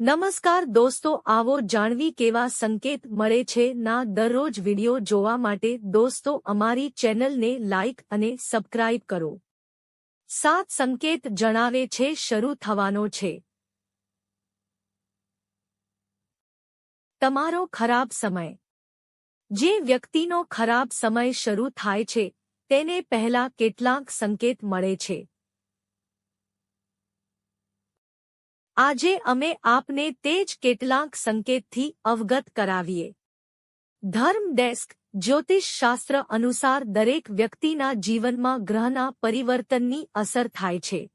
નમસ્કાર દોસ્તો, આવો જાણવી કેવા સંકેત મળે છે? ના, દરરોજ વિડિયો જોવા માટે દોસ્તો, અમારી ચેનલને લાઇક અને સબસ્ક્રાઇબ કરો. સાત સંકેત જણાવે છે, શરૂ થવાનો છે. તમારો ખરાબ સમય. જે વ્યક્તિનો ખરાબ સમય શરૂ થાય છે, તેને પહેલા કેટલાક સંકેત મળે છે. આજે અમે આપને તે જ કેટલાક સંકેતથી અવગત કરાવીએ. ધર્મ ડેસ્ક, જ્યોતિષ શાસ્ત્ર અનુસાર દરેક વ્યક્તિના જીવનમાં ગ્રહના પરિવર્તનની અસર થાય છે.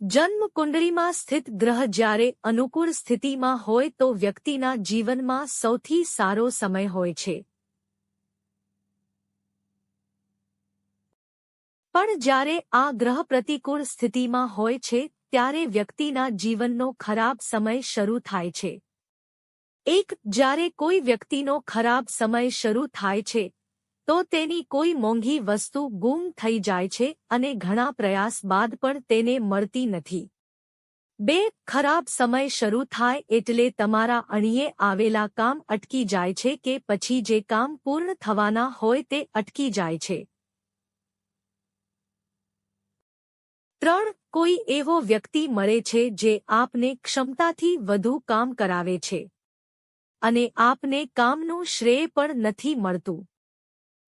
જન્મ કુંડળીમાં સ્થિત ગ્રહ જ્યારે અનુકૂળ સ્થિતિમાં હોય તો વ્યક્તિના જીવનમાં સૌથી સારો સમય હોય છે. પણ જ્યારે આ ગ્રહ પ્રતિકૂળ સ્થિતિમાં હોય છે, ત્યારે વ્યક્તિના જીવનનો ખરાબ સમય શરૂ થાય છે. એક, જ્યારે કોઈ વ્યક્તિનો ખરાબ સમય શરૂ થાય છે, તો તેની કોઈ મોંઘી વસ્તુ ગુમ થઈ જાય છે અને ઘણા પ્રયાસ બાદ પણ તેને મળતી નથી. બે, ખરાબ સમય શરૂ થાય એટલે તમારા અણીએ આવેલા કામ અટકી જાય છે કે પછી જે કામ પૂર્ણ થવાના હોય તે અટકી જાય છે. ત્રણ, કોઈ એવો વ્યક્તિ મળે છે જે આપને ક્ષમતાથી વધુ કામ કરાવે છે. અને આપને કામનું શ્રેય પણ નથી મળતું.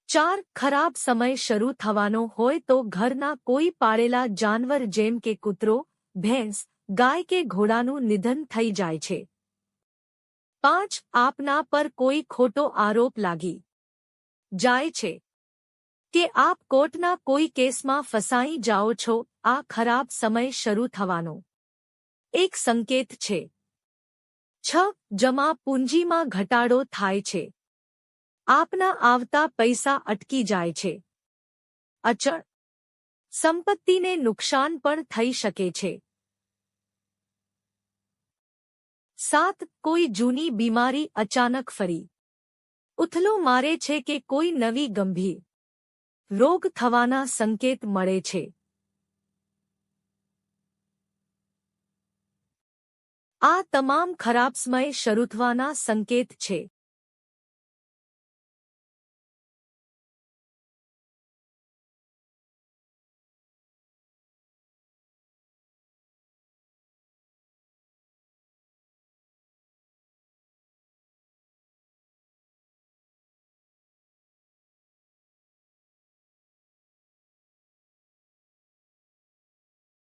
ચાર, ખરાબ સમય શરૂ થવાનો હોય તો ઘરના કોઈ પાળેલા જાનવર જેમ કે કૂતરો, ભેંસ, ગાય કે ઘોડાનું નિધન થઈ જાય છે. પાંચ, આપના પર કોઈ ખોટો આરોપ લાગી જાય છે. કે આપ કોર્ટના કોઈ કેસમાં ફસાઈ જાઓ છો, આ ખરાબ સમય શરૂ થવાનો. એક સંકેત છે. છ, જમા પૂંજીમાં ઘટાડો થાય છે. આપના આવતા પૈસા અટકી જાય છે. અચળ. સંપત્તિને નુકસાન પણ થઈ શકે છે. સાત, કોઈ જૂની બીમારી અચાનક ફરી. ઉથલો મારે છે કે કોઈ નવી ગંભીર. રોગ થવાના સંકેત મળે છે. આ તમામ ખરાબ સમય શરૂ થવાના સંકેત છે.